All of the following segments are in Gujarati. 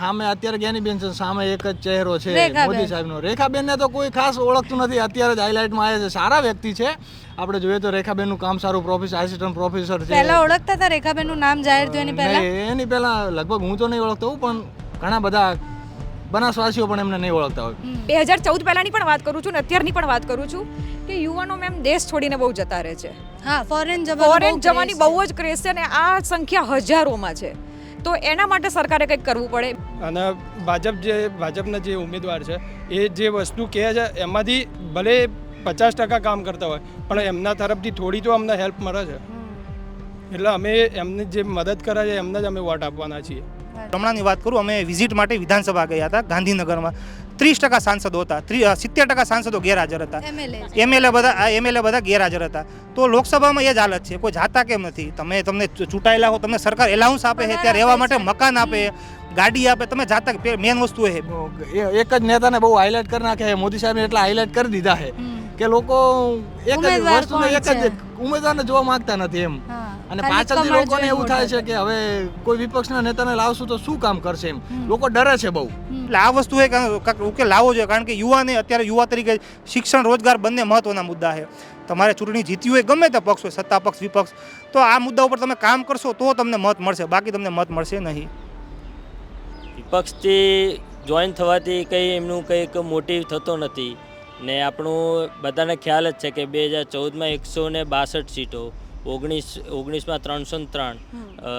સામે અત્યારે જ્ઞાનીબેન છે સામે એક જ ચહેરો છે રેખાબેન. મોદી સાહેબનો. રેખાબેનને તો કોઈ ખાસ ઓળખતું નથી અત્યારે જ હાઇલાઇટમાં આવે છે. સારા વ્યક્તિ છે. આપણે જોઈએ તો રેખાબેનનું કામ સારું પ્રોફેસર આસિસ્ટન્ટ પ્રોફેસર છે. પહેલા ઓળખતા હતા રેખાબેનનું નામ જાહેર થયું એની પહેલા? એની પહેલા લગભગ હું તો નહીં ઓળખતો પણ ઘણા બધા બનાસવાસીઓ પણ એમને નહીં ઓળખતા હોય. બે હજાર ચૌદ પહેલાની પણ વાત કરું છું ને અત્યારની પણ વાત કરું છું કે યુવાનો મેમ દેશ છોડીને બહુ જતા રહે છે. હા ફોરેન જવાની બહુ જ ક્રેઝ છે અને આ સંખ્યા હજારોમાં છે. તો એના માટે સરકારે કંઈક કરવું પડે? અને ભાજપ જે ભાજપના જે ઉમેદવાર છે એ જે વસ્તુ કહે છે એમાંથી ભલે પચાસ ટકા કામ કરતા હોય પણ એમના તરફથી થોડી તો અમને હેલ્પ મળે છે. એટલે અમે એમને જે મદદ કરે છે એમને જ અમે વોટ આપવાના છીએ. હમણાંની વાત કરું અમે વિઝિટ માટે વિધાનસભા ગયા હતા ગાંધીનગરમાં. ત્રીસ ટકા સાંસદો હતા સિત્તેર ટકા સાંસદો ગેરહાજર હતા. એમએલએ બધા એમએલએ બધા ગેરહાજર હતા. તો લોકસભામાં એ જ હાલત છે. કોઈ જાતા કેમ નથી? તમે તમને ચૂંટાયેલા હો તમને સરકાર એલાઉન્સ આપે છે ત્યાં રહેવા માટે મકાન આપે ગાડી આપે તમે જાતા મેન વસ્તુ એ? એક જ નેતાને બહુ હાઇલાઇટ કરી નાખે મોદી સાહેબ એટલા હાઇલાઇટ કરી દીધા છે કે લોકો એક જ ઉમેદવાર વસ્તુને એક જ ઉમેદવારને જોવા માંગતા નથી એમ. અને પાછળથી લોકોને એવું થાય છે કે હવે કોઈ વિપક્ષના નેતાને લાવશું તો શું કામ કરશે એમ. લોકો ડરે છે બહુ. એટલે આ વસ્તુ એ કાંઈક ઉકેલ લાવવો જોઈએ કારણ કે યુવાને અત્યારે યુવા તરીકે શિક્ષણ રોજગાર બંને મહત્વના મુદ્દા છે. તમારે ચૂંટણી જીતી હોય ગમે તે પક્ષ હોય સત્તા પક્ષ વિપક્ષ તો આ મુદ્દા ઉપર તમે કામ કરશો તો તમને મત મળશે બાકી તમને મત મળશે નહીં. વિપક્ષથી જોઈન થવાથી કંઈ એમનું કંઈક મોટિવ થતો નથી ને આપણું બધાને ખ્યાલ જ છે કે બે હજાર ચૌદમાં એકસો ને બાસઠ સીટો ઓગણીસ ઓગણીસમાં ત્રણસો ને ત્રણ.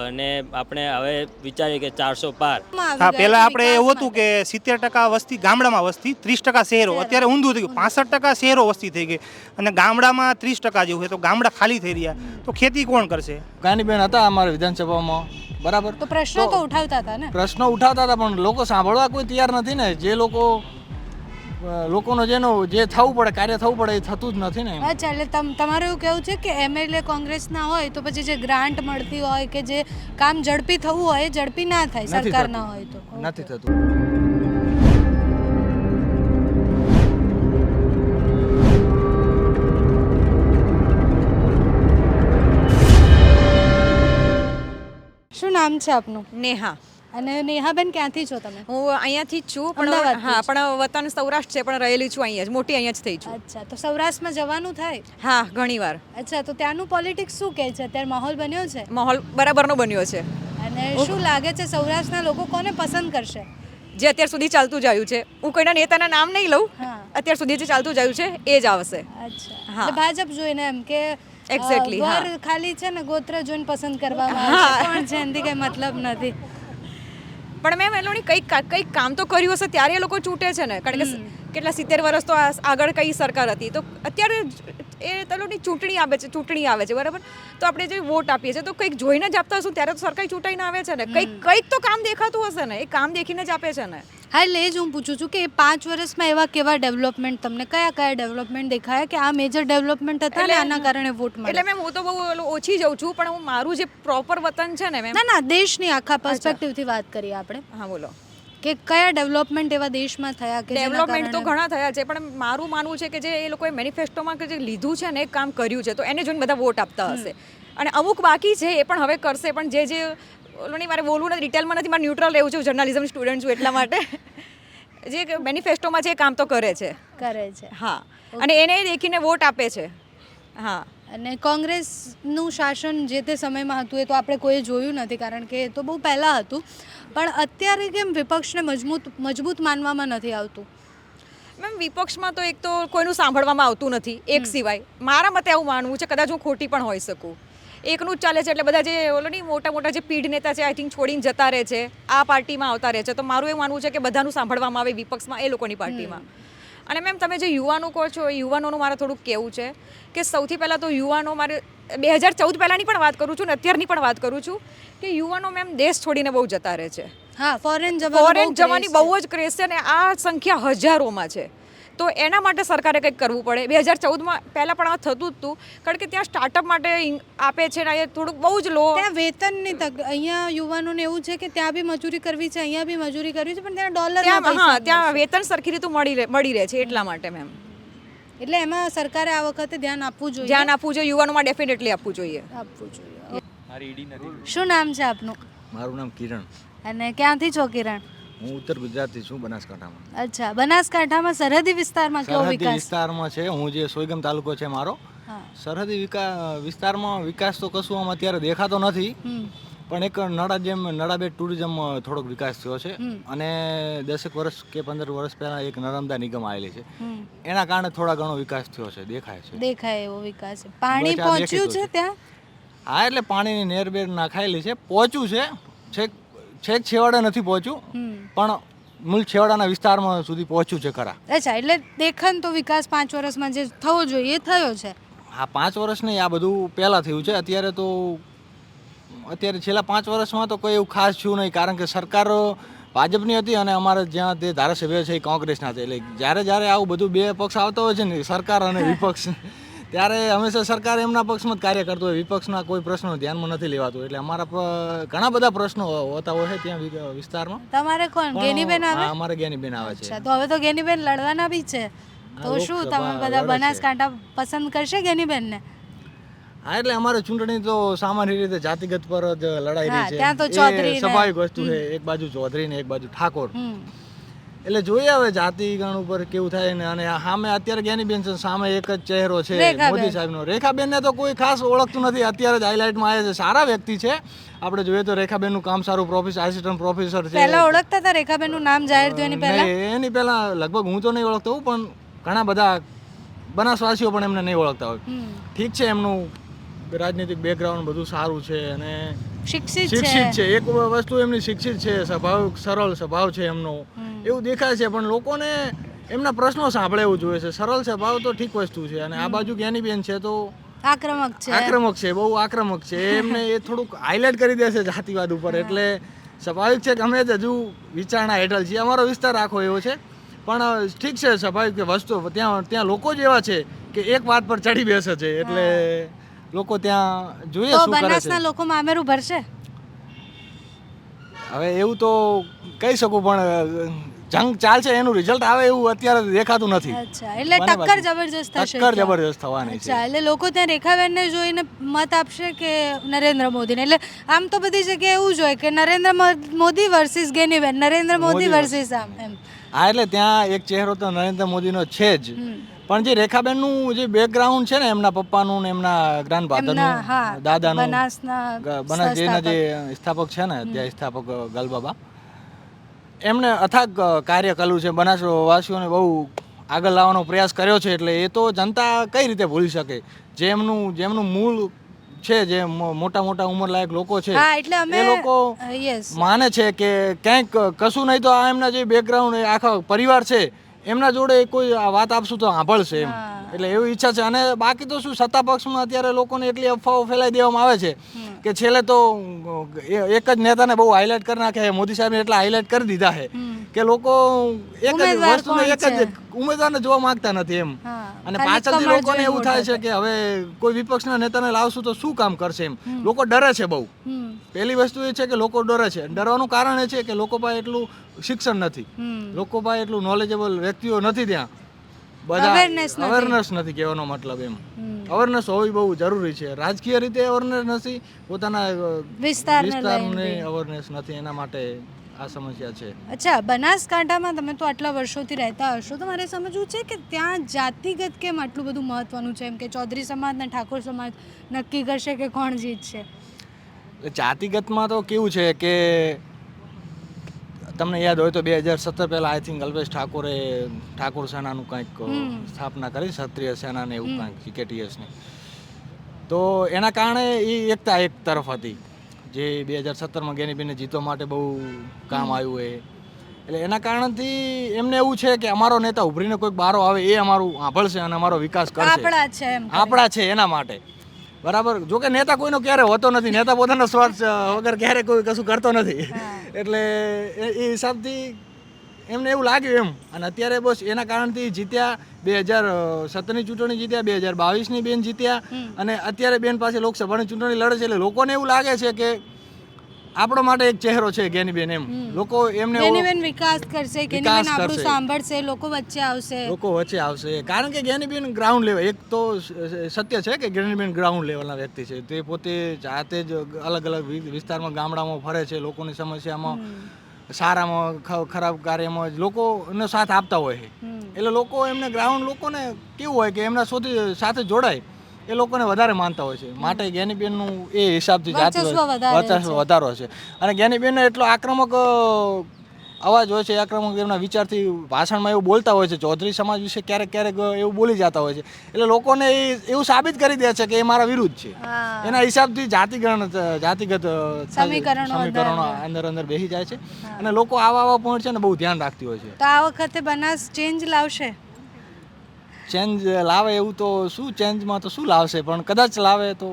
અને આપણે હવે વિચારીએ કે ચારસો પાર. હા પહેલાં આપણે એવું હતું કે સિત્તેર ટકા વસ્તી ગામડામાં વસ્તી ત્રીસ ટકા શહેરો. અત્યારે ઊંધું થઈ ગયું પાસઠ ટકા શહેરો વસ્તી થઈ ગઈ. અને ગામડામાં ત્રીસ ટકા જેવું છે. તો ગામડા ખાલી થઈ રહ્યા. તો ખેતી કોણ કરશે? ગાનીબેન હતા અમારા વિધાનસભામાં. બરાબર? તો પ્રશ્નો તો ઉઠાવતા હતા ને. પ્રશ્નો ઉઠાવતા હતા પણ લોકો સાંભળવા કોઈ તૈયાર નથી ને. જે લોકો લોકોનો જેનો જે થવું પડે કાર્ય થવું પડે એ થતું જ નથી ને અચ્છા એટલે તમ તમારું એવું કેવું છે કે એમએલએ કોંગ્રેસના હોય તો પછી જે ગ્રાન્ટ મળતી હોય કે જે કામ ઝડપી થવું હોય એ ઝડપી ના થાય સરકારના હોય તો? નથી થતું. શું નામ છે આપનું? નેહા. અને નેહાબેન ક્યાંથી છો તમે? હું અહીંયાથી જ છું પણ હા પણ વતન સૌરાષ્ટ્ર છે પણ રહેલી છું અહીંયા જ મોટી અહીંયા જ થઈ છું. અચ્છા તો સૌરાષ્ટ્રમાં જવાનું થાય? હા ઘણીવાર અચ્છા તો ત્યાંનું પોલિટિક્સ શું કહે છે? અત્યારે માહોલ બન્યો છે? માહોલ બરાબરનો બન્યો છે. અને શું લાગે છે સૌરાષ્ટ્રના લોકો કોને પસંદ કરશે? જે અત્યાર સુધી ચાલતું જ આવ્યું છે. હું કોઈના નેતાના નામ નહીં લઉં અત્યાર સુધી જે ચાલતું જ આવ્યું છે એ જ આવશે. અચ્છા. હા. ભાજપ જોઈને એમ કે એક્ઝેક્ટલી ખાલી છે ને ગોત્ર જોઈને પસંદ કરવામાં આવશે. કોણ છે એનાથી કઈ મતલબ નથી. પણ મેમ એ લોકોની કંઈક કંઈક કામ તો કર્યું હશે ત્યારે એ લોકો ચૂંટે છે ને. કારણ કે કેટલા સિત્તેર વર્ષ તો આ- આગળ કઈ સરકાર હતી. તો અત્યારે એ તલોની ચૂંટણી આવે છે ચૂંટણી આવે છે બરાબર? તો આપણે જે વોટ આપીએ છીએ તો કંઈક જોઈને જ આપતા હશું ત્યારે તો સરકાર ચૂંટાઈને આવે છે ને. કંઈક કંઈક તો કામ દેખાતું હશે ને એ કામ દેખીને જ આપે છે ને. હા એટલે એ જ હું પૂછું છું કે એ પાંચ વર્ષમાં એવા કેવા ડેવલપમેન્ટ તમને કયા કયા ડેવલપમેન્ટ દેખાયા કે આ મેજર ડેવલપમેન્ટ હતા ને એટલે- આના કારણે વોટ એટલે મેં મેમ હું તો બહુ ઓછી જઉં છું પણ હું મારું જે પ્રોપર વતન છે ને મેમ ના ના દેશની આખા પર્સપેક્ટિવથી વાત કરીએ આપણે. હા બોલો. કે કયા ડેવલપમેન્ટ એવા દેશમાં થયા કે ડેવલપમેન્ટ તો ઘણા થયા છે પણ મારું માનવું છે કે જે એ લોકોએ મેનિફેસ્ટોમાં જે લીધું છે ને એ કામ કર્યું છે તો એને જોઈને બધા વોટ આપતા હશે. અને અમુક બાકી છે એ પણ હવે કરશે પણ જે જે ઓલું મારે બોલવું નથી ડિટેલમાં નથી મારે ન્યુટ્રલ રહેવું છું જર્નાલિઝમ સ્ટુડન્ટ છું એટલા માટે. જે મેનિફેસ્ટોમાં છે એ કામ તો કરે છે. કરે છે. હા. અને એને દેખીને વોટ આપે છે. હા. અને કોંગ્રેસનું શાસન જે તે સમયમાં હતું એ તો આપણે કોઈએ જોયું નથી કારણ કે એ તો બહુ પહેલાં હતું. પણ અત્યારે કેમ વિપક્ષને મજબૂત મજબૂત માનવામાં નથી આવતું? મેમ વિપક્ષમાં તો એક તો કોઈનું સાંભળવામાં આવતું નથી એક સિવાય. મારા મતે એવું માનવું છે કદાચ હું ખોટી પણ હોઈ શકું. એકનું જ ચાલે છે. એટલે બધા જે ઓલો નહીં મોટા મોટા જે પીઢ નેતા છે આઈ થિંક છોડીને જતા રહે છે. આ પાર્ટીમાં આવતા રહે છે. તો મારું એવું માનવું છે કે બધાનું સાંભળવામાં આવે વિપક્ષમાં એ લોકોની પાર્ટીમાં. અને મેમ તમે જે યુવાનો કહો છો એ યુવાનોનું મારે થોડુંક કહેવું છે કે સૌથી પહેલાં તો યુવાનો મારે બે હજાર ચૌદ પહેલાંની પણ વાત કરું છું ને અત્યારની પણ વાત કરું છું કે યુવાનો મેમ દેશ છોડીને બહુ જતા રહે છે. હા ફોરેન ફોરેન જવાની બહુ જ ક્રેઝ છે અને આ સંખ્યા હજારોમાં છે. તો એના માટે સરકારે કંઈક કરવું પડે. બે હજાર ચૌદમાં પહેલાં પણ આ થતું જ હતું. કારણ કે ત્યાં સ્ટાર્ટઅપ માટે આપે છે ને અહીંયા થોડુંક બહુ જ લો ત્યાં વેતનની તક અહીંયા યુવાનોને એવું છે કે ત્યાં બી મજૂરી કરવી છે અહીંયા બી મજૂરી કરવી છે પણ ત્યાં ડોલર હા ત્યાં વેતન સરખી રીતે મળી રહે મળી રહે છે એટલા માટે મેમ. એટલે એમાં સરકારે આ વખતે ધ્યાન આપવું જોઈએ? ધ્યાન આપવું જોઈએ યુવાનોમાં ડેફિનેટલી આપવું જોઈએ. આપવું જોઈએ. શું નામ છે આપનું? મારું નામ કિરણ. અને ક્યાંથી છો કિરણ? હું ઉત્તર ગુજરાતથી છું બનાસકાંઠામાં. અચ્છા બનાસકાંઠામાં સરહદી વિસ્તારમાં કેવો સરહદી વિકાસ? વિસ્તારમાં છે હું જે સોયગમ તાલુકો છે મારો સરહદી વિકાસ વિસ્તારમાં વિકાસ તો કશું આમ અત્યારે દેખાતો નથી પણ એક નડા જેમ નડાબેટ ટુરિઝમ થોડોક વિકાસ થયો છે. અને દસેક વર્ષ કે પંદર વર્ષ પહેલા એક નર્મદા નિગમ આવેલી છે. એના કારણે થોડા ઘણો વિકાસ થયો છે દેખાય છે. દેખાય એવો વિકાસ પાણી પહોંચ્યું છે ત્યાં? હા એટલે પાણીની નેરબેર નાખાયેલી છે પહોંચ્યું છે. છેક છેક છેવાડે નથી પહોંચ્યું પણ મૂળ છેવાડાના વિસ્તારમાં સુધી પહોંચ્યું છે ખરા. અચ્છા એટલે દેખન તો વિકાસ પાંચ વર્ષમાં જે થવો જોઈએ એ થયો છે. હા પાંચ વર્ષ નહીં આ બધું પહેલાં થયું છે. અત્યારે તો અત્યારે છેલ્લા પાંચ વર્ષમાં તો કોઈ એવું ખાસ થયું નહીં કારણ કે સરકાર ભાજપની હતી અને અમારે જ્યાં તે ધારાસભ્ય છે એ કોંગ્રેસના છે એટલે જ્યારે જ્યારે આવું બધું બે પક્ષ આવતો હોય છે ને સરકાર અને વિપક્ષ ત્યારે હંમેશા સરકાર એમના પક્ષમાં જ કાર્ય કરતું હોય. વિપક્ષના કોઈ પ્રશ્નો ધ્યાનમાં નથી લેવાતું. એટલે અમારા ઘણા બધા પ્રશ્નો હોતા હોય છે ત્યાં વિસ્તારમાં. તમારે કોણ? ગેનીબેન આવે? અમારે ગેનીબેન આવે છે. તો હવે તો ગેનીબેન લડવાના બી છે. તો શું તમે બધા. બનાસકાંઠા પસંદ કરશે ગેનીબેનને? હા એટલે અમારે ચૂંટણી તો સામાન્ય રીતે જાતિગત પર જ લડાઈ રહી છે. સ્વાભાવિક વસ્તુ છે. એક બાજુ ચૌધરી ને એક બાજુ ઠાકોર. એટલે જોઈએ હવે જાતિ ગણ ઉપર કેવું થાય ને અને સામે અત્યારે જ્ઞાનીબેન છે સામે એક જ ચહેરો છે રેખાબેન. મોદી સાહેબનો. રેખાબેન ને તો કોઈ ખાસ ઓળખતું નથી અત્યારે જ હાઇલાઇટમાં આવે છે. સારા વ્યક્તિ છે. આપણે જોઈએ તો રેખાબેનનું કામ સારું પ્રોફેસર આસિસ્ટન્ટ પ્રોફેસર છે. પહેલા ઓળખતા હતા રેખાબેનનું નામ જાહેર થયું એની પહેલા? એની પહેલા લગભગ હું તો નહીં ઓળખતો પણ ઘણા બધા બનાસવાસીઓ પણ એમને નહીં ઓળખતા હોય. ઠીક છે એમનું રાજનીતિક બેકગ્રાઉન્ડ બધું સારું છે અને શિક્ષિત છે. એક વસ્તુ એમની શિક્ષિત છે સ્વભાવ સરળ સ્વભાવ છે એમનો. એવું દેખાય છે પણ લોકોને એમના પ્રશ્નો સાંભળે એવું જોઈએ છે. સરળ સ્વભાવ તો ઠીક વસ્તુ છે અને આ બાજુ જ્ઞાનીબેન છે તો આક્રમક છે. આક્રમક છે બહુ આક્રમક છે. એમને એ થોડુંક હાઇલાઇટ કરી દેશે જાતિવાદ ઉપર. એટલે સ્વાભાવિક છે કે અમે જ હજુ વિચારણા હેઠળ છીએ. અમારો વિસ્તાર આખો એવો છે. પણ ઠીક છે સ્વાભાવિક વસ્તુ ત્યાં ત્યાં લોકો જ એવા છે કે એક વાત પર ચડી બેસે છે. એટલે લોકો ત્યાં જોઈએ તો શું કરે છે? બનાસના લોકો મામેરું ભરશે? હવે એવું તો કહી શકું પણ જંગ ચાલશે એનું રિઝલ્ટ આવે એવું અત્યારે દેખાતું નથી. અચ્છા એટલે બને ટક્કર. જબરજસ્ત થશે ટક્કર ત્યાં. જબરજસ્ત થવાની છે. અચ્છા એટલે લોકો ત્યાં રેખાબેનને જોઈને મત આપશે કે નરેન્દ્ર મોદીને? એટલે આમ તો બધી જગ્યાએ એવું જ હોય કે નરેન્દ્ર મો- મોદી વર્સિસ ગેનીબેન નરેન્દ્ર મોદી મોદી વર્સિસ આમ એમ. હા એટલે ત્યાં એક ચહેરો તો નરેન્દ્ર મોદીનો છે જ. પણ જે રેખાબેનનું જે બેકગ્રાઉન્ડ છે ને એમના પપ્પાનું ને એમના ગ્રાન્ડફાધરનું દાદાનું બનાસના બનાસ જે સ્થાપક છે ને ત્યાં સ્થાપક ગલબાબા. એમને અથાગ કાર્ય કર્યું છે બનાસવાસીઓને બહુ આગળ લાવવાનો પ્રયાસ કર્યો છે એટલે એ તો જનતા કઈ રીતે ભૂલી શકે? જેમનું જેમનું મૂળ છે જે મોટા મોટા ઉંમરલાયક લોકો છે હા એટલે અમે લોકો માને છે કે ક્યાંક કશું નહીં તો આ એમના જે બેકગ્રાઉન્ડ આખા પરિવાર છે એમના જોડે કોઈ વાત આપશું તો સાંભળશે એમ. એટલે એવી ઈચ્છા છે. અને બાકી તો શું સત્તા પક્ષમાં અત્યારે લોકોને એટલી અફવાઓ ફેલાઈ દેવામાં આવે છે. કે છેલ્લે તો એક જ નેતાને બહુ હાઇલાઇટ કરી નાખે મોદી સાહેબને એટલા હાઇલાઇટ કરી દીધા છે કે લોકો એક જ વસ્તુને એક જ ઉમેદવારને જોવા માંગતા નથી એમ. અને પાછળથી લોકોને એવું થાય છે કે હવે કોઈ વિપક્ષના નેતાને લાવશું તો શું કામ કરશે એમ. લોકો ડરે છે બહુ. પહેલી વસ્તુ એ છે કે લોકો ડરે છે. ડરવાનું કારણ એ છે કે લોકો પાસે એટલું શિક્ષણ નથી. લોકો પાસે એટલું નોલેજેબલ વ્યક્તિઓ નથી ત્યાં. બધા. અવેરનેસ નથી કહેવાનો મતલબ એમ. અવેરનેસ હોવી બહુ જરૂરી છે. રાજકીય રીતે અવેરનેસ નથી પોતાના વિસ્તારને અવેરનેસ નથી. એના માટે આ સમસ્યા છે. અચ્છા બનાસકાંઠામાં તમે તો આટલા વર્ષોથી રહેતા હશો તો મારે સમજવું છે કે ત્યાં જાતિગત કેમ આટલું બધું મહત્વનું છે? એમ કે ચૌધરી સમાજ ને ઠાકોર સમાજ નક્કી કરશે કે કોણ જીતશે? જાતિગતમાં તો કેવું છે કે તમને યાદ હોય તો બે હજાર સત્તર પહેલાં આઈ થિંક અલ્પેશ ઠાકોરે ઠાકોર સેનાનું કંઈક સ્થાપના કરી ક્ષત્રિય સેનાને એવું કંઈક જીકેટીએસની તો એના કારણે એ એકતા એક તરફ હતી જે બે હજાર સત્તરમાં ગેનીબીને જીતવા માટે બહુ કામ આવ્યું એ. એટલે એના કારણથી એમને એવું છે કે અમારો નેતા ઉભરીને કોઈક બારો આવે એ અમારું આભળશે અને અમારો વિકાસ કરશે. આપણા છે એના માટે. બરાબર. જો કે નેતા કોઈનો ક્યારે હોતો નથી. નેતા પોતાનો સ્વાર્થ વગર ક્યારે કોઈ કશું કરતો નથી. એટલે એ હિસાબથી એમને એવું લાગ્યું એમ. અને અત્યારે બસ એના કારણથી જીત્યા બે હજાર સત્તરની ચૂંટણી જીત્યા બે હજાર બાવીસની બેન જીત્યા. અને અત્યારે બેન પાસે લોકસભાની ચૂંટણી લડે છે. એટલે લોકોને એવું લાગે છે કે આપણો માટે એક ચહેરો છે ગેનીબેન એમ. લોકો એમને ગેનીબેન વિકાસ કરશે ગેનીબેન આપણું સાંભળશે લોકો વચ્ચે આવશે. લોકો વચ્ચે આવશે. કારણ કે ગેનીબેન ગ્રાઉન્ડ લેવલ એક તો સત્ય છે કે ગેનીબેન ગ્રાઉન્ડ લેવલના વ્યક્તિ છે. તે પોતે જાતે જ અલગ અલગ વિસ્તારમાં ગામડામાં ફરે છે લોકોની સમસ્યામાં સારામાં ખરાબ કાર્યમાં જ લોકોનો સાથ આપતા હોય છે. એટલે લોકો એમને ગ્રાઉન્ડ લોકોને કેવું હોય કે એમના સુધી સાથે જોડાય. એ લોકોને વધારે માનતા હોય છે. માટે જ્ઞાનીબેનનું એ હિસાબથી જાતિ વર્ચસ્વ વધારો છે. અને જ્ઞાનીબેનનો એટલો આક્રમક અવાજ હોય છે આક્રમક એમના વિચારથી ભાષણમાં એવું બોલતા હોય છે. ચૌધરી સમાજ વિશે ક્યારેક ક્યારેક એવું બોલી જતા હોય છે. એટલે લોકોને એ એવું સાબિત કરી દે છે કે એ મારા વિરુદ્ધ છે. એના હિસાબથી જાતિગણ જાતિગત સમીકરણો અંદર અંદર બેસી જાય છે. અને લોકો આવા આવા પોઈન્ટ છે ને બહુ ધ્યાન રાખતી હોય છે. તો આ વખતે બનાસ ચેન્જ લાવશે? ચેન્જ લાવે એવું તો શું ચેન્જમાં તો શું લાવશે? પણ કદાચ લાવે તો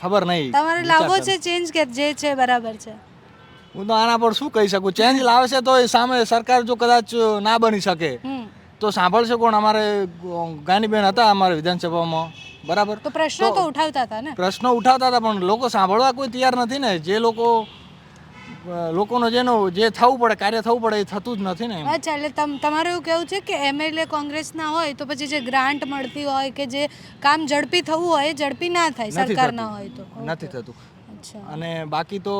ખબર નહીં. તમારે લાવવો છે ચેન્જ કે જે છે બરાબર છે? હું તો આના પર શું કહી શકું? ચેન્જ લાવશે તો એ સામે સરકાર જો કદાચ ના બની શકે તો સાંભળશે કોણ? અમારે ગાનીબેન હતા અમારે વિધાનસભામાં. બરાબર? તો પ્રશ્નો તો ઉઠાવતા હતા ને? પ્રશ્નો ઉઠાવતા હતા પણ લોકો સાંભળવા કોઈ તૈયાર નથી ને. જે લોકો લોકોનો જેનો જે થવું પડે કાર્ય થવું પડે એ થતું જ નથી ને અચ્છા એટલે તમ તમારું એવું કેવું છે કે એમએલએ કોંગ્રેસના હોય તો પછી જે ગ્રાન્ટ મળતી હોય કે જે કામ ઝડપી થવું હોય એ ઝડપી ના થાય સરકારના હોય તો. નથી થતું. અને બાકી તો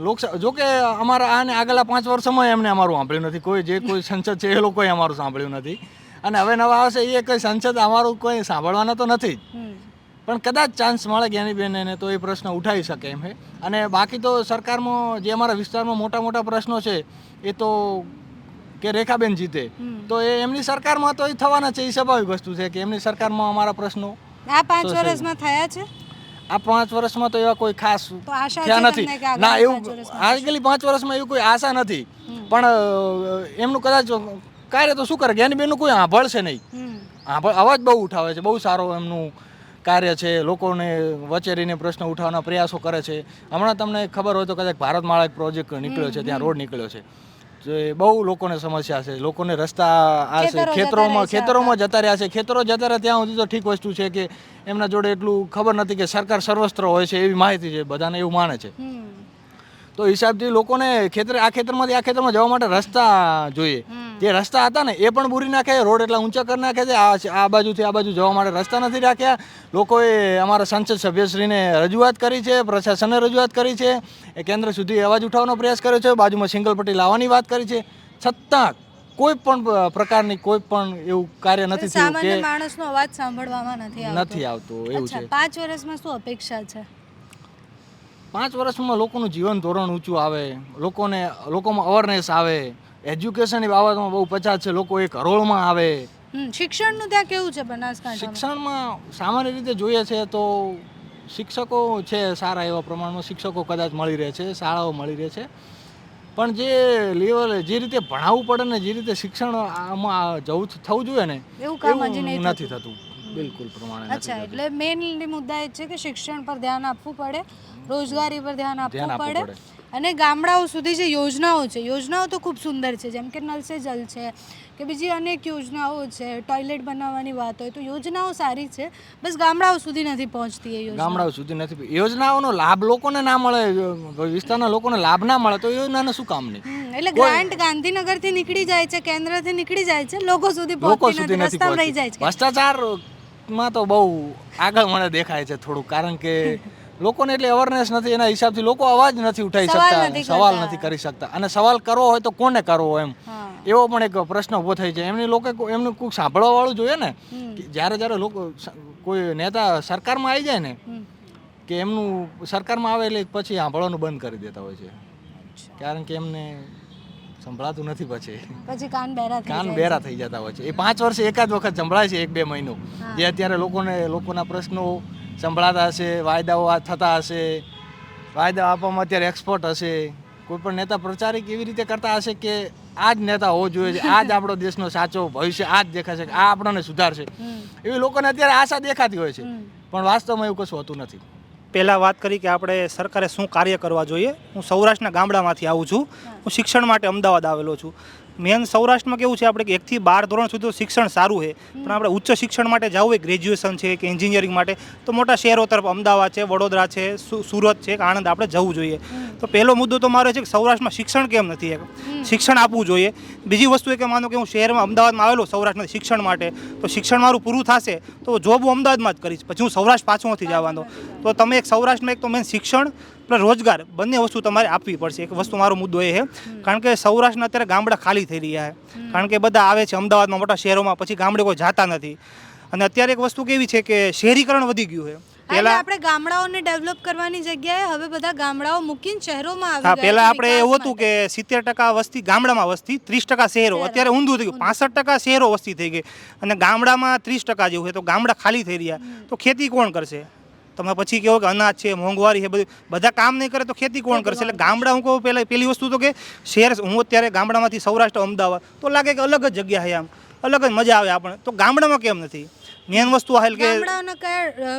લોકસભા જો કે અમારા આને આગલા પાંચ વર્ષમાં એમને અમારું સાંભળ્યું નથી. કોઈ જે કોઈ સંસદ છે એ લોકોએ અમારું સાંભળ્યું નથી. અને હવે નવા આવશે એ કોઈ સંસદ અમારું કોઈ સાંભળવાના તો નથી જ. પણ કદાચ ચાન્સ મળે જ્ઞાનીબેન એને તો એ પ્રશ્ન ઉઠાવી શકે એમ છે અને બાકી તો સરકારમાં જે અમારા વિસ્તારમાં મોટા મોટા પ્રશ્નો છે એ તો કે રેખાબેન જીતે. તો એ એમની સરકારમાં તો એ થવાના છે એ સ્વાભાવિક વસ્તુ છે કે એમની સરકારમાં અમારા પ્રશ્નો આ પાંચ વર્ષમાં થયા છે? આ પાંચ વર્ષમાં તો એવા કોઈ ખાસ થયા નથી. ના એવું આજકાલી પાંચ વર્ષમાં એવું કોઈ આશા નથી. પણ એમનું કદાચ કાર્ય તો શું કરે? જ્ઞાનીબેનનું કોઈ સાંભળશે નહીં. આભળ અવાજ બહુ ઉઠાવે છે બહુ સારો એમનું કાર્ય છે લોકોને વચેરીને પ્રશ્ન ઉઠાવવાના પ્રયાસો કરે છે. હમણાં તમને ખબર હોય તો કદાચ ભારતમાળા એક પ્રોજેક્ટ નીકળ્યો છે ત્યાં રોડ નીકળ્યો છે. જે બહુ લોકોને સમસ્યા છે લોકોને રસ્તા આ છે ખેતરોમાં ખેતરોમાં જતા રહ્યા છે. ખેતરો જતા રહ્યા ત્યાં સુધી તો ઠીક વસ્તુ છે કે એમના જોડે એટલું ખબર નથી કે સરકાર સર્વસ્ત્ર હોય છે એવી માહિતી છે બધાને એવું માને છે. તો હિસાબથી લોકોને ખેતર આ ખેતરમાંથી આ ખેતરમાં જવા માટે રસ્તા જોઈએ. જે રસ્તા હતા ને એ પણ બુરી નાખે રોડ એટલા ઊંચા કરી નાખે છે. આ આ બાજુથી આ બાજુ જવા માટે રસ્તા નથી રાખ્યા. લોકોએ અમારા સંસદ સભ્યશ્રીને રજૂઆત કરી છે પ્રશાસને રજૂઆત કરી છે. એ કેન્દ્ર સુધી અવાજ ઉઠાવવાનો પ્રયાસ કર્યો છે. બાજુમાં સિંગલ પટ્ટી લાવવાની વાત કરી છે. છતાં કોઈ પણ પ્રકારની કોઈ પણ એવું કાર્ય નથી થયું સામાન્ય કે માણસનો અવાજ સાંભળવામાં નથી આવતો નથી આવતું. એવું છે. પાંચ વર્ષમાં શું અપેક્ષા છે? પાંચ વર્ષમાં લોકોનું જીવન ધોરણ ઊંચું આવે લોકોને લોકોમાં અવેરનેસ આવે એજ્યુકેશનની બાબતમાં બહુ પછાત છે લોકો એક હરોળમાં આવે. શિક્ષણનું ત્યાં કેવું છે બનાસકાંઠા શિક્ષણમાં સામાન્ય રીતે જોઈએ છે તો શિક્ષકો છે સારા એવા પ્રમાણમાં શિક્ષકો કદાચ મળી રહે છે શાળાઓ મળી રહે છે. પણ જે લેવલે જે રીતે ભણાવવું પડે ને જે રીતે શિક્ષણ આમાં જવું થવું જોઈએ ને એવું કામ નથી થતું. બિલકુલ પ્રમાણે અચ્છા એટલે મેઇન મુદ્દા એ છે કે શિક્ષણ પર ધ્યાન આપવું પડે. રોજગારી પર ધ્યાન આપવું પડે. અને ગામડાઓ સુધી જે યોજનાઓ છે યોજનાઓ તો ખૂબ સુંદર છે જેમ કે નલ સે જલ છે કે બીજી અનેક યોજનાઓ છે ટોયલેટ બનાવવાની વાત હોય તો યોજનાઓ સારી છે બસ ગામડાઓ સુધી નથી પહોંચતી એ યોજના. ગામડાઓ સુધી નથી યોજનાઓનો લાભ લોકોને ના મળે વિસ્તારના લોકોને લાભ ના મળે તો યોજનાને શું કામ નહીં? એટલે ગ્રાન્ટ ગાંધીનગરથી નીકળી જાય છે કેન્દ્રથી નીકળી જાય છે લોકો સુધી પહોંચતી નથી નથી રસ્તામાં રહી જાય છે. ભ્રષ્ટાચારમાં તો બહુ આગળ મને દેખાય છે થોડું કારણ કે લોકોને એટલે અવેરનેસ નથી એના હિસાબથી લોકો અવાજ નથી ઉઠાવી શકતા સવાલ નથી કરી શકતા. અને સવાલ કરવો હોય તો કોને કરવો એમ? એવો પણ એક પ્રશ્ન ઊભો થઈ જાય એમની લોકો એમનું કોઈ સાંભળવા વાળું જોઈએ ને કે જ્યારે જ્યારે લોકો કોઈ નેતા સરકારમાં આવી જાય ને કે એમનું સરકારમાં આવે એટલે પછી સાંભળવાનું બંધ કરી દેતા હોય છે. કારણ કે એમને સંભળાતું નથી પછી. પછી કાન બેરા કાન બેરા થઈ જતા હોય છે. એ પાંચ વર્ષે એકાદ વખત સંભળાય છે એક બે મહિનો. જે અત્યારે લોકોને લોકોના પ્રશ્નો સંભળાતા હશે વાયદાઓ આ થતા હશે વાયદા આપવામાં અત્યારે એક્સપોર્ટ હશે. કોઈ પણ નેતા પ્રચારિક એવી રીતે કરતા હશે કે આ જ નેતા હોવો જોઈએ છે આ જ આપણો દેશનો સાચો ભવિષ્ય આ જ દેખાશે કે આ આપણને સુધારશે. એવી લોકોને અત્યારે આશા દેખાતી હોય છે. પણ વાસ્તવમાં એવું કશું હોતું નથી. પહેલાં વાત કરી કે આપણે સરકારે શું કાર્ય કરવા જોઈએ. હું સૌરાષ્ટ્રના ગામડામાંથી આવું છું. હું શિક્ષણ માટે અમદાવાદ આવેલો છું. મેન સૌરાષ્ટ્રમાં કેવું છે, આપણે એકથી બાર ધોરણ સુધી શિક્ષણ સારું છે, પણ આપણે ઉચ્ચ શિક્ષણ માટે જવું હોય ગ્રેજ્યુએશન છે કે એન્જિનિયરિંગ માટે, તો મોટા શહેરો તરફ અમદાવાદ છે, વડોદરા છે સુરત છે કે આણંદ આપણે જવું જોઈએ. તો પહેલો મુદ્દો તો મારો છે કે સૌરાષ્ટ્રમાં શિક્ષણ કેમ નથી એક? શિક્ષણ આપવું જોઈએ. બીજી વસ્તુ એ કે માનો કે હું શહેરમાં અમદાવાદમાં આવેલો સૌરાષ્ટ્રમાં શિક્ષણ માટે, તો શિક્ષણ મારું પૂરું થશે, તો જોબ હું અમદાવાદમાં જ કરીશ. પછી હું સૌરાષ્ટ્ર પાછું નથી જવાનો. તો તમે એક સૌરાષ્ટ્રમાં એક તો મેન શિક્ષણ પ્લસ રોજગાર બંને વસ્તુ તમારે આપવી પડશે. એક વસ્તુ મારો મુદ્દો એ છે. કારણ કે સૌરાષ્ટ્રના અત્યારે ગામડા ખાલી થઈ રહ્યા છે. કારણ કે બધા આવે છે અમદાવાદમાં મોટા શહેરોમાં પછી ગામડે કોઈ જાતા નથી. અને અત્યારે એક વસ્તુ કેવી છે કે શહેરીકરણ વધી ગયું છે. પેલા આપણે ગામડાઓને ડેવલપ કરવાની જગ્યાએ હવે બધા ગામડાઓ મૂકીને શહેરોમાં આવી ગયા પહેલા આપણે એવું હતું કે સિત્તેર ટકા વસ્તી ગામડામાં વસ્તી ત્રીસ ટકા શહેરો. અત્યારે ઊંધું થઈ ગયું. પાસઠ ટકા શહેરો વસ્તી થઈ ગઈ. અને ગામડામાં ત્રીસ ટકા જેવું છે. તો ગામડા ખાલી થઈ રહ્યા. તો ખેતી કોણ કરશે? તમે પછી કહો કે અનાજ છે મોંઘવારી છે બધું. બધા કામ નહીં કરે તો ખેતી કોણ કરશે? એટલે ગામડા હું કહું પહેલાં પહેલી વસ્તુ તો કે શહેર હું અત્યારે ગામડામાંથી સૌરાષ્ટ્ર અમદાવાદ તો લાગે કે અલગ જ જગ્યા છે આમ. અલગ જ મજા આવે આપણે તો ગામડામાં કેમ નથી? મેન વસ્તુ આ કે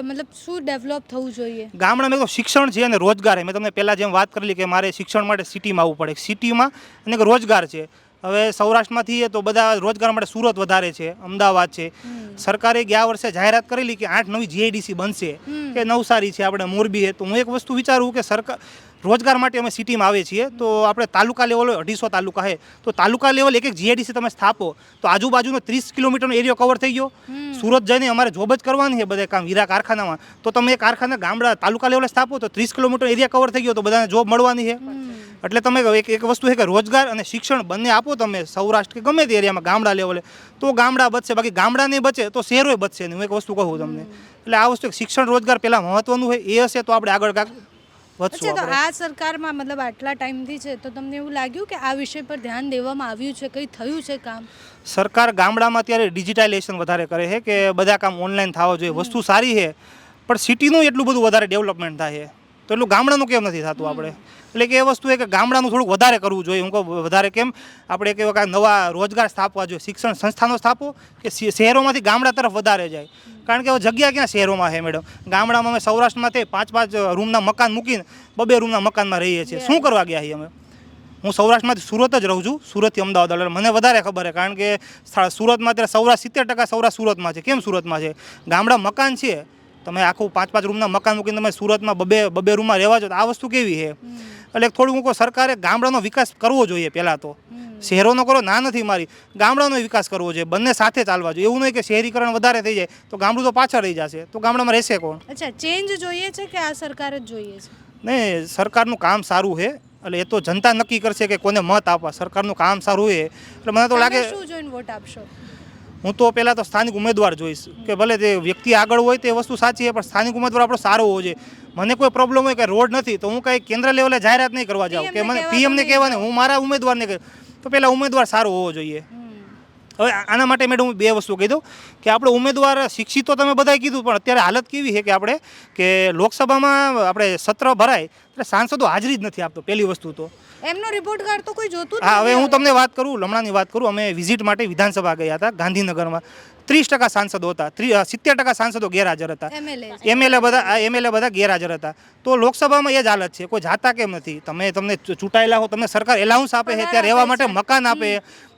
મતલબ શું ડેવલપ થવું જોઈએ? ગામડામાં તો શિક્ષણ છે અને રોજગાર છે. મેં તમને પહેલાં જેમ વાત કરેલી કે મારે શિક્ષણ માટે સિટીમાં આવવું પડે. સિટીમાં અને રોજગાર છે. હવે સૌરાષ્ટ્રમાંથી એ તો બધા રોજગાર માટે સુરત વધારે છે અમદાવાદ છે. સરકારે ગયા વર્ષે જાહેરાત કરેલી કે આઠ નવી જીઆઈડીસી બનશે કે નવસારી છે આપણે મોરબી છે. તો હું એક વસ્તુ વિચારું કે સરકાર રોજગાર માટે અમે સિટીમાં આવીએ છીએ. તો આપણે તાલુકા લેવલ અઢીસો તાલુકા છે તો તાલુકા લેવલ એક એક જીઆઈડીસી તમે સ્થાપો તો આજુબાજુનો ત્રીસ કિલોમીટરનો એરિયો કવર થઈ ગયો. સુરત જઈને અમારે જોબ જ કરવાની છે બધા કામ હીરા કારખાનામાં. તો તમે કારખાના ગામડા તાલુકા લેવલે સ્થાપો તો ત્રીસ કિલોમીટર એરિયા કવર થઈ ગયો તો બધાને જોબ મળવાની છે. એટલે તમે એક એક વસ્તુ છે કે રોજગાર અને શિક્ષણ બંને આપો તમે સૌરાષ્ટ્ર કે ગમે તે એરિયામાં ગામડા લેવલે. તો ગામડા બચશે બાકી ગામડા નહીં બચે તો શહેરોય બચશે નહીં હું એક વસ્તુ કહું તમને. એટલે આ વસ્તુ શિક્ષણ રોજગાર પહેલાં મહત્વનું હોય એ હશે તો આપણે આગળ અચ્છા તો આ સરકારમાં મતલબ આટલા ટાઈમથી છે તો તમને એવું લાગ્યું કે આ વિષય પર ધ્યાન દેવામાં આવ્યું છે કંઈ થયું છે કામ? સરકાર ગામડામાં અત્યારે ડિજિટાઇઝેશન વધારે કરે છે કે બધા કામ ઓનલાઈન થવા જોઈએ વસ્તુ સારી છે પણ સિટીનું એટલું બધું વધારે ડેવલપમેન્ટ થાય છે. તો એટલું ગામડાનું કેમ નથી થતું આપણે? એટલે કે એ વસ્તુ એ કે ગામડાનું થોડુંક વધારે કરવું જોઈએ. હું કહું વધારે કેમ? આપણે કે કાંઈ નવા રોજગાર સ્થાપવા જોઈએ. શિક્ષણ સંસ્થાનો સ્થાપો કે શહેરોમાંથી ગામડા તરફ વધારે જાય. કારણ કે હવે જગ્યા ક્યાં શહેરોમાં છે મેડમ? ગામડામાં અમે સૌરાષ્ટ્રમાં તે પાંચ પાંચ રૂમના મકાન મૂકીને બબે રૂમના મકાનમાં રહીએ છીએ. શું કરવા ગયા છીએ અમે? હું સૌરાષ્ટ્રમાંથી સુરત જ રહું છું. સુરતથી અમદાવાદ એટલે મને વધારે ખબર છે. કારણ કે સુરતમાં અત્યારે સૌરાષ્ટ્ર સિત્તેર ટકા સૌરાષ્ટ્ર સુરતમાં છે. કેમ સુરતમાં છે? ગામડા મકાન છે. તમે આખું પાંચ પાંચ રૂમના મકાન મૂકીને તમે સુરતમાં બબે બબે રૂમમાં રહેવા છો તો આ વસ્તુ કેવી છે? એટલે થોડું હું સરકારે ગામડાનો વિકાસ કરવો જોઈએ પહેલાં તો. શહેરોનો કરો ના નથી મારી. ગામડાનો વિકાસ કરવો જોઈએ બંને સાથે ચાલવા જોઈએ. એવું નહીં કે શહેરીકરણ વધારે થઈ જાય તો ગામડું તો પાછળ રહી જશે. તો ગામડામાં રહેશે કોણ? અચ્છા ચેન્જ જોઈએ છે કે આ સરકાર જ જોઈએ છે? નહીં સરકારનું કામ સારું છે. એટલે એ તો જનતા નક્કી કરશે કે કોને મત આપવા. સરકારનું કામ સારું છે. એટલે મને તો લાગે શું જોઈને વોટ આપશો? હું તો પહેલાં તો સ્થાનિક ઉમેદવાર જોઈશ કે ભલે તે વ્યક્તિ આગળ હોય તે વસ્તુ સાચી છે પણ સ્થાનિક ઉમેદવાર આપણો સારો હોવો જોઈએ. મને કોઈ પ્રોબ્લેમ હોય કે રોડ નથી તો હું કાંઈ કેન્દ્ર લેવલે જાહેરાત નહીં કરવા જાઉં. કે મને પીએમને કહેવાને હું મારા ઉમેદવારને કહે તો પહેલાં ઉમેદવાર સારો હોવો જોઈએ. હવે આના માટે મેડમ હું બે વસ્તુ કહી દઉં કે આપણે ઉમેદવાર શિક્ષિત તો તમે બધાએ કીધું પણ અત્યારે હાલત કેવી છે કે આપણે કે લોકસભામાં આપણે સત્ર ભરાય એટલે સાંસદો હાજરી જ નથી આપતો પહેલી વસ્તુ તો. એમનો રિપોર્ટ કાર્ડ તો કોઈ જોતું હા હવે હું તમને વાત કરું હમણાંની વાત કરું અમે વિઝિટ માટે વિધાનસભા ગયા હતા ગાંધીનગરમાં. ત્રીસ ટકા સાંસદો હતા સિત્તેર ટકા સાંસદો ગેરહાજર હતા. એમએલએ. બધા એમએલએ બધા ગેરહાજર હતા. તો લોકસભામાં એ જ હાલત છે કોઈ જાતા કેમ નથી? તમે તમને ચૂંટાયેલા હો તમને સરકાર એલાઉન્સ આપે છે ત્યાં રહેવા માટે મકાન આપે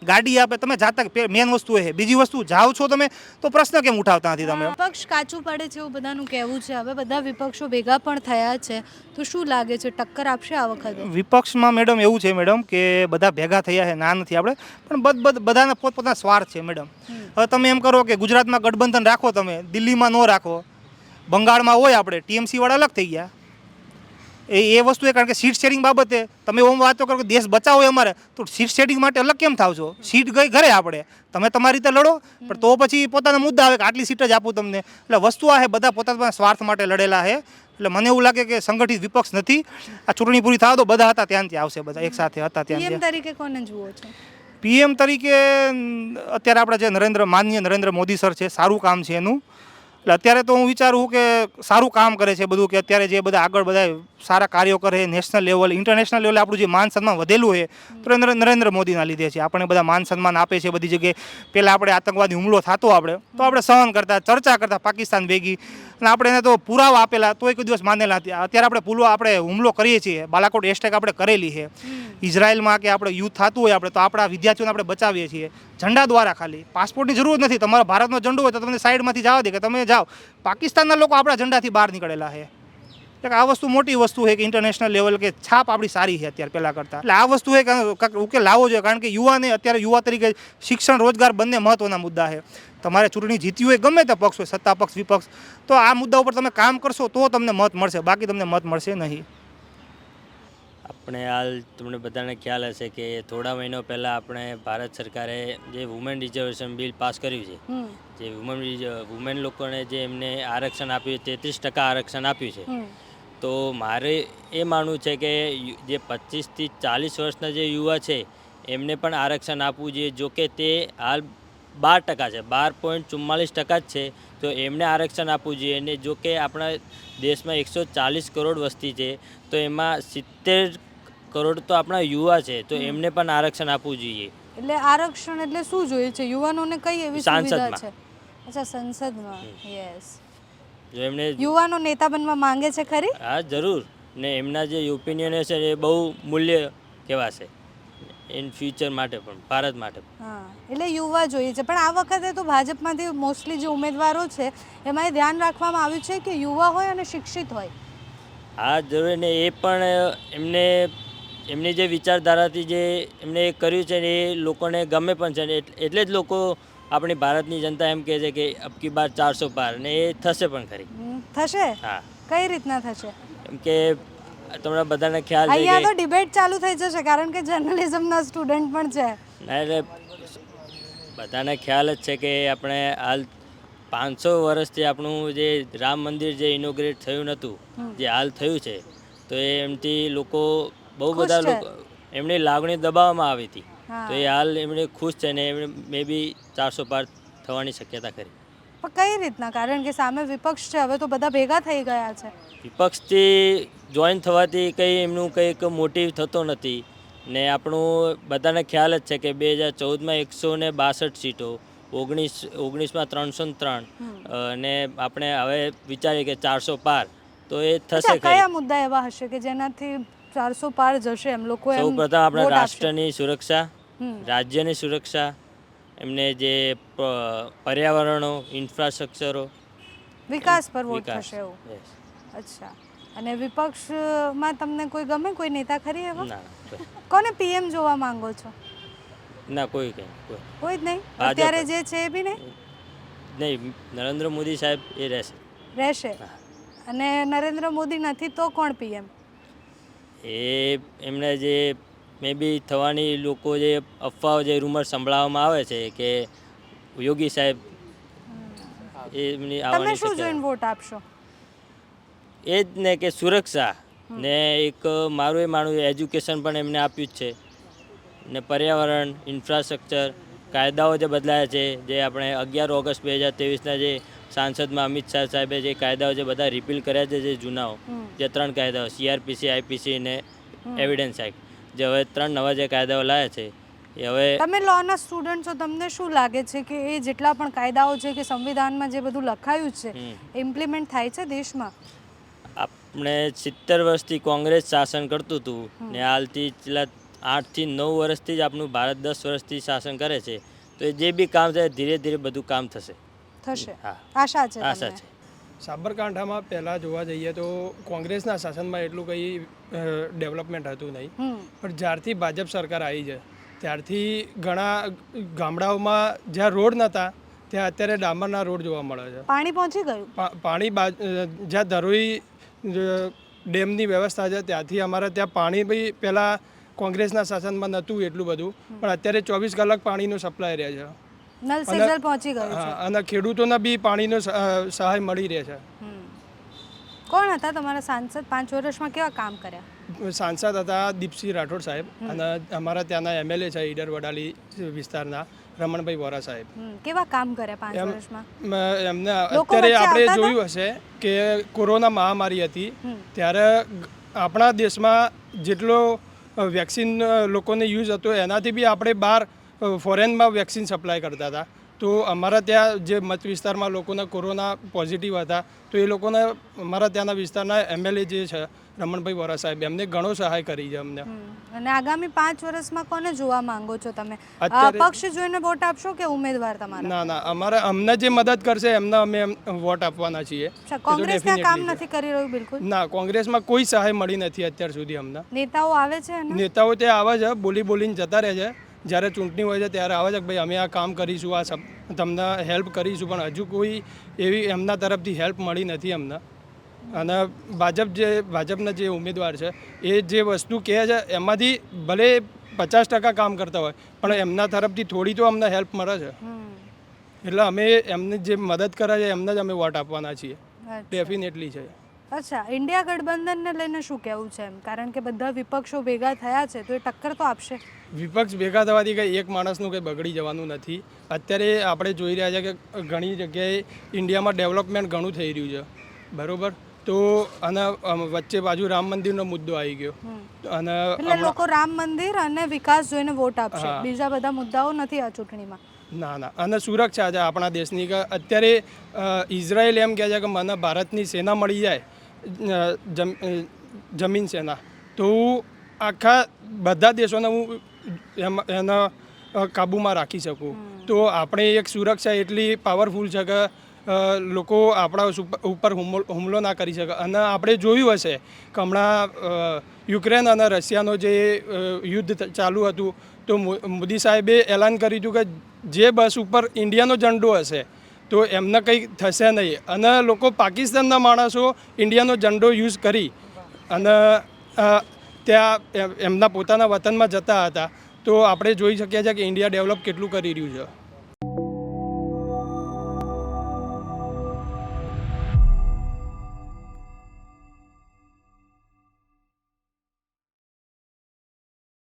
ગાડી આપે તમે જાતા મેન વસ્તુ એ છે. બીજી વસ્તુ જાઓ છો તમે તો પ્રશ્ન કેમ ઉઠાવતા નથી તમે? વિપક્ષ કાચું પડે છે એવું બધાનું કહેવું છે. હવે બધા વિપક્ષો ભેગા પણ થયા છે. તો શું લાગે છે ટક્કર આપશે આ વખતે? વિપક્ષમાં મેડમ એવું છે મેડમ કે બધા ભેગા થયા છે ના નથી આપણે પણ બધ બધ બધાના પોતપોતાના સ્વાર્થ છે મેડમ હવે તમે એમ કરો કે ગુજરાતમાં ગઠબંધન રાખો તમે દિલ્હીમાં ન રાખો. બંગાળમાં હોય આપણે ટીએમસી વાળા અલગ થઈ ગયા. એ એ વસ્તુ એ કારણ કે સીટ શેરિંગ બાબતે તમે એમ વાતો કરો કે દેશ બચાવો અમારે તો સીટ શેરિંગ માટે અલગ કેમ થાવ છો? સીટ ગઈ ઘરે આપણે. તમે તમારી રીતે લડો પણ તો પછી પોતાના મુદ્દા આવે કે આટલી સીટ જ આપું તમને. એટલે વસ્તુ આ છે બધા પોતાના સ્વાર્થ માટે લડેલા છે. એટલે મને એવું લાગે કે સંગઠિત વિપક્ષ નથી. આ ચૂંટણી પૂરી થવા દો બધા હતા ત્યાંથી આવશે બધા એક સાથે હતા ત્યાં તરીકે કોને જુઓ છો? પીએમ તરીકે અત્યારે આપણે જે નરેન્દ્ર માનનીય નરેન્દ્ર મોદી સર છે સારું કામ છે એનું. એટલે અત્યારે તો હું વિચારું કે સારું કામ કરે છે બધું કે અત્યારે જે બધા આગળ બધા સારા કાર્યો કરે નેશનલ લેવલ ઇન્ટરનેશનલ લેવલે આપણું જે માન સન્માન વધેલું છે તો નરેન્દ્ર મોદીના લીધે છે. આપણે બધા માન સન્માન આપે છે બધી જગ્યાએ. પહેલાં આપણે આતંકવાદી હુમલો થતો આપણે તો આપણે સહન કરતા ચર્ચા કરતા પાકિસ્તાન ભેગી. અને આપણે એને તો પુરાવા આપેલા તો એક દિવસ માનેલા નથી. અત્યારે આપણે પુલવા આપણે હુમલો કરીએ છીએ. બાલાકોટ એસ્ટેક આપણે કરેલી છે. ઇઝરાયલમાં કે આપણે યુદ્ધ થતું હોય આપણે તો આપણા વિદ્યાર્થીઓને આપણે બચાવીએ છીએ. ઝંડા દ્વારા ખાલી. પાસપોર્ટની જરૂર નથી. તમારો ભારતનો ઝંડો હોય તો તમને સાઈડમાંથી જવા દે કે તમે જાઓ. પાકિસ્તાનના લોકો આપણા ઝંડાથી બહાર નીકળેલા છે. એટલે આ વસ્તુ મોટી વસ્તુ છે કે ઇન્ટરનેશનલ લેવલ કે છાપ આપણી સારી છે અત્યારે પહેલાં કરતાં. એટલે આ વસ્તુ છે કે ઉકેલ લાવવો જોઈએ કારણ કે યુવાને અત્યારે યુવા તરીકે શિક્ષણ, રોજગાર બંને મહત્ત્વના મુદ્દા છે. તમારે ચૂંટણી જીતી હોય ગમે તે પક્ષ હોય, સત્તા પક્ષ, વિપક્ષ, તો આ મુદ્દા ઉપર તમે કામ કરશો તો તમને મત મળશે. બાકી તમને મત મળશે નહીં. આપણે હાલ તમને બધાને ખ્યાલ હશે કે થોડા મહિનો પહેલાં આપણે ભારત સરકારે જે વુમેન રિઝર્વેશન બિલ પાસ કર્યું છે જે વુમન વુમેન લોકોને જે એમને આરક્ષણ આપ્યું તેત્રીસ ટકા આરક્ષણ આપ્યું છે. તો મારે એ માનવું છે કે જે પચીસથી ચાલીસ વર્ષના જે યુવા છે એમને પણ આરક્ષણ આપવું જોઈએ. જો કે તે હાલ બાર ટકા છે બાર પોઈન્ટ ચુમ્માલીસ ટકા જ છે. તો એમને આરક્ષણ આપવું જોઈએ. અને જો કે આપણા દેશમાં એકસો ચાલીસ કરોડ વસ્તી છે તો એમાં સિત્તેર કરોડ તો આપણા યુવા છે તો એમને પણ આરક્ષણ આપવું જોઈએ. એટલે આરક્ષણ એટલે શું જોઈએ છે? યુવાનોને કઈ એવી સુવિધા છે? અચ્છા સંસદમાં. યસ જો એમને યુવાનો નેતા બનવા માંગે છે ખરી? હા જરૂર. ને એમના જે ઓપિનિયન છે એ બહુ મૂલ્ય કહેવાશે. ઇન ફ્યુચર માટે પણ ભારત માટે હા એટલે યુવા જોઈએ છે. પણ આ વખતે તો ભાજપમાંથી મોસ્ટલી જે ઉમેદવારો છે એમાં એ ધ્યાન રાખવામાં આવ્યું છે કે યુવા હોય અને શિક્ષિત હોય. હા જરૂર. ને એ પણ એમને એમની જે વિચારધારાથી જે એમણે કર્યું છે ને એ લોકોને ગમે પણ છે ને એટલે જ લોકો આપણી ભારતની જનતા એમ કહે છે કે અબકી બાર ચારસો પાર ને એ થશે પણ ખરી. થશે? હા. કઈ રીતના થશે? એમ કે તમને બધાને ખ્યાલ છે અહીંયા તો ડિબેટ ચાલુ થઈ જશે કારણ કે જર્નલિઝમના સ્ટુડન્ટ પણ છે. ના, એટલે બધાને ખ્યાલ જ છે કે આપણે હાલ પાંચસો વર્ષથી આપણું જે રામ મંદિર જે ઇનોગ્રેટ થયું નહોતું જે હાલ થયું છે તો એ એમથી લોકો બહુ બધા લોકો એમની લાગણી દબાવવામાં આવી હતી. તો એ હાલ એમણે ખુશ છે ને એમણે મે બી ચારસો પાર થવાની શક્યતા કરી. પણ કઈ રીતના? કારણ કે સામે વિપક્ષ છે હવે તો બધા ભેગા થઈ ગયા છે. વિપક્ષથી જોઈન થવાથી કંઈ એમનું કંઈક મોટિવ થતો નથી. ને આપણું બધાને ખ્યાલ જ છે કે બે હજાર ચૌદમાં એકસો ને બાસઠ સીટો ઓગણીસ ઓગણીસમાં ત્રણસો ને ત્રણ. અને આપણે હવે વિચારીએ કે ચારસો પાર. તો એ થશે કયા મુદ્દા એવા હશે કે જેનાથી ચારસો પાર જશે એમ લોકો સૌ પ્રથમ આપણા રાષ્ટ્રની સુરક્ષા. રાજ્યની સુરક્ષા એમને જે પર્યાવરણો ઇન્ફ્રાસ્ટ્રક્ચરો. વિકાસ પર વોટ થશે એવું? અચ્છા. અને વિપક્ષમાં તમને કોઈ ગમે કોઈ નેતા ખરી એવા? કોને પીએમ જોવા માંગો છો? ના કોઈ કંઈ કોઈ. કોઈ જ નહીં? અત્યારે જે. છે એ બી નહીં? નહીં નરેન્દ્ર મોદી સાહેબ એ રહેશે. રહેશે. અને નરેન્દ્ર મોદી નથી તો કોણ પીએમ? એ એમને જે મે બી થવાની લોકો જે અફવાઓ જે રૂમર સંભળાવવામાં આવે છે કે યોગી સાહેબ એમની આવવાની શું જોઈને વોટ આપશો? એ જ ને કે સુરક્ષા ને એક મારું એ માનું એજ્યુકેશન પણ એમને આપ્યું જ છે. ને પર્યાવરણ ઇન્ફ્રાસ્ટ્રક્ચર કાયદાઓ જે બદલાયા છે જે આપણે અગિયાર ઓગસ્ટ બે હજાર ત્રેવીસના જે સાંસદમાં અમિત શાહ સાહેબે જે કાયદાઓ જે બધા રિપીલ કર્યા છે જે જૂનાઓ. જે ત્રણ કાયદાઓ સીઆરપીસી આઈપીસી ને એવિડન્સ એક્ટ જે હવે ત્રણ નવા જે કાયદાઓ લાયા છે એ હવે તમે લોના સ્ટુડન્ટ છો તમને શું લાગે છે કે એ જેટલા પણ કાયદાઓ છે કે સંવિધાનમાં જે બધું લખાયું છે ઇમ્પ્લિમેન્ટ થાય છે દેશમાં? આપણે સિત્તેર વર્ષથી કોંગ્રેસ શાસન કરતું હતું ને હાલથી છેલ્લા આઠથી નવ વર્ષથી જ આપણું ભારત દસ વર્ષથી શાસન કરે છે. તો એ જે બી કામ છે ધીરે ધીરે બધું કામ થશે. થશે. આશા છે આશા છે. સાબરકાંઠામાં પહેલાં જોવા જઈએ તો કોંગ્રેસના શાસનમાં એટલું કંઈ ડેવલપમેન્ટ હતું નહીં. પણ જ્યારથી ભાજપ સરકાર આવી છે ત્યારથી ઘણા ગામડાઓમાં જ્યાં રોડ નહોતા ત્યાં અત્યારે ડામરના રોડ જોવા મળે છે. પાણી પહોંચી ગયું? પાણી જ્યાં ધરોઈ ડેમની વ્યવસ્થા છે ત્યાંથી અમારે ત્યાં પાણી બી પહેલાં કોંગ્રેસના શાસનમાં નહોતું એટલું બધું. પણ અત્યારે ચોવીસ કલાક પાણીનો સપ્લાય રહે છે. નલ સે અને- જલ પહોંચી ગયું છે. અને ખેડૂતોના બી પાણીનો સહાય મળી રહે છે. કોણ હતા તમારા સાંસદ? પાંચ વર્ષમાં કેવા કામ કર્યા? સાંસદ હતા દીપસિંહ રાઠોડ સાહેબ અને અમારા ત્યાંના એમએલએ છે ઈડર વડાલી વિસ્તારના રમણભાઈ વોરા સાહેબ. કેવા કામ કર્યા પાંચ વર્ષમાં? એમને અત્યારે આપણે જોયું હશે કે કોરોના મહામારી હતી. ત્યારે આપણા દેશમાં જેટલો વેક્સિન લોકોને યુઝ હતો એનાથી બી આપણે બહાર ફોરેનમાં વેક્સિન સપ્લાય કરતા હતા. તો અમારા ત્યાં જે મત વિસ્તારમાં લોકોને કોરોના પોઝિટિવ હતા તો એ લોકોને અમારા ત્યાંના વિસ્તારના એમએલએ જે છે રમણભાઈ વોરા સાહેબ એમને ઘણો સહાય કરી છે અમને. અને આગામી પાંચ વર્ષમાં કોને જોવા માંગો છો તમે? પક્ષ જોઈને વોટ આપશો કે ઉમેદવાર તમારા? ના ના અમારે અમને જે મદદ કરશે એમને અમે વોટ આપવાના છીએ. કોંગ્રેસ કામ નથી કરી રહ્યું બિલકુલ? ના કોંગ્રેસમાં કોઈ સહાય મળી નથી અત્યાર સુધી અમને. નેતાઓ આવે છે નેતાઓ ત્યાં આવે છે બોલી બોલીને જતા રહે છે. જ્યારે ચૂંટણી હોય છે ત્યારે આવે છે કે ભાઈ અમે આ કામ કરીશું આ તમને હેલ્પ કરીશું પણ હજુ કોઈ એવી એમના તરફથી હેલ્પ મળી નથી અમને. અને ભાજપ જે ભાજપના જે ઉમેદવાર છે એ જે વસ્તુ કહે છે એમાંથી ભલે પચાસ ટકા કામ કરતા હોય પણ એમના તરફથી થોડી તો અમને હેલ્પ મળે છે. એટલે અમે એમને જે મદદ કરે છે એમને જ અમે વોટ આપવાના છીએ. ડેફિનેટલી છે. અચ્છા ઇન્ડિયા ગઠબંધનને લઈને શું કહેવું છે એમ? કારણ કે બધા વિપક્ષો ભેગા થયા છે તો એ ટક્કર તો આપશે. વિપક્ષ ભેગા થવાથી કંઈ એક માણસનું કંઈ બગડી જવાનું નથી. અત્યારે આપણે જોઈ રહ્યા છે કે ઘણી જગ્યાએ ઇન્ડિયામાં ડેવલપમેન્ટ ઘણું થઈ રહ્યું છે. બરોબર? તો અને વચ્ચે બાજુ રામ મંદિરનો મુદ્દો આવી ગયો. અને એટલે લોકો રામ મંદિર અને વિકાસ જોઈને વોટ આપશે. બીજા બધા મુદ્દાઓ નથી આ ચૂંટણીમાં. ના ના. અને સુરક્ષા છે આપણા દેશની કે અત્યારે ઇઝરાયલ એમ કહે છે કે મને ભારતની સેના મળી જાય જમીન સેના. તો આખા બધા દેશોને હું એના કાબૂમાં રાખી શકું. તો આપણે એક સુરક્ષા એટલી પાવરફુલ છે કે લોકો આપણા ઉપર હુમલો હુમલો ના કરી શકે. અને આપણે જોયું હશે કે હમણાં યુક્રેન અને રશિયાનો જે યુદ્ધ ચાલુ હતું તો મોદી સાહેબે એલાન કર્યું હતું કે જે બસ ઉપર ઇન્ડિયાનો ઝંડો હશે તો એમને કંઈ થશે નહીં. અને લોકો પાકિસ્તાનના માણસો ઇન્ડિયાનો ઝંડો યુઝ કરી. અને ત્યાં એમના પોતાના વતનમાં જતા હતા, તો આપણે જોઈ શકીએ છીએ કે ઇન્ડિયા ડેવલપ કેટલું કરી રહ્યું છે.